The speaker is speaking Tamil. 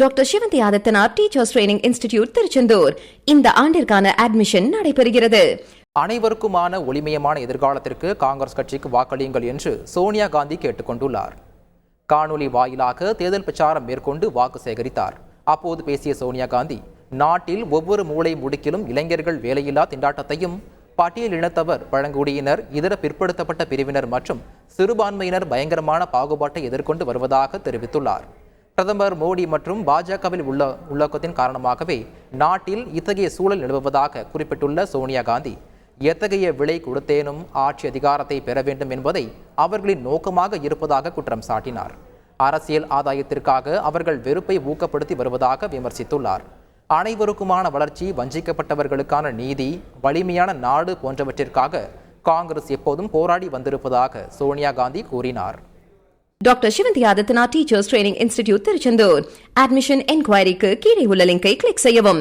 Doctor Sivanthi Adithanar teachers training institute Tiruchendur இந்த ஆண்டிற்கான அட்மிஷன் நடைபெறுகிறது. அனைவருக்குமான ஒளிமயமான எதிர்காலத்திற்கு காங்கிரஸ் கட்சிக்கு வாக்களியுங்கள் என்று சோனியா காந்தி கேட்டுக்கொண்டுள்ளார். காணொலி வாயிலாக தேர்தல் பிரச்சாரம் மேற்கொண்டு வாக்கு சேகரித்தார். அப்போது பேசிய சோனியா காந்தி நாட்டில் ஒவ்வொரு மூளை முடுக்கிலும் இளைஞர்கள் வேலையில்லா திண்டாட்டத்தையும் பட்டியல் இனத்தவர் பழங்குடியினர் இதர பிற்படுத்தப்பட்ட பிரிவினர் மற்றும் சிறுபான்மையினர் பயங்கரமான பாகுபாட்டை எதிர்கொண்டு வருவதாக தெரிவித்துள்ளார். பிரதமர் மோடி மற்றும் பாஜகவில் உள்ள உள்ளோக்கத்தின் காரணமாகவே நாட்டில் இத்தகைய சூழல் நிலவுவதாக குறிப்பிட்டுள்ள சோனியா காந்தி எத்தகைய விலை கொடுத்தேனும் ஆட்சி அதிகாரத்தை பெற வேண்டும் என்பதை அவர்களின் நோக்கமாக இருப்பதாக குற்றம் சாட்டினார். அரசியல் ஆதாயத்திற்காக அவர்கள் வெறுப்பை ஊக்கப்படுத்தி வருவதாக விமர்சித்துள்ளார். அனைவருக்குமான வளர்ச்சி வஞ்சிக்கப்பட்டவர்களுக்கான நீதி வலிமையான நாடு போன்றவற்றிற்காக காங்கிரஸ் எப்போதும் போராடி வந்திருப்பதாக சோனியா காந்தி கூறினார். Doctor Sivanthi Adithanar teachers training institute Tiruchendur admission என்கொயரிக்கு கீழே உள்ள லிங்கை கிளிக் செய்யவும்.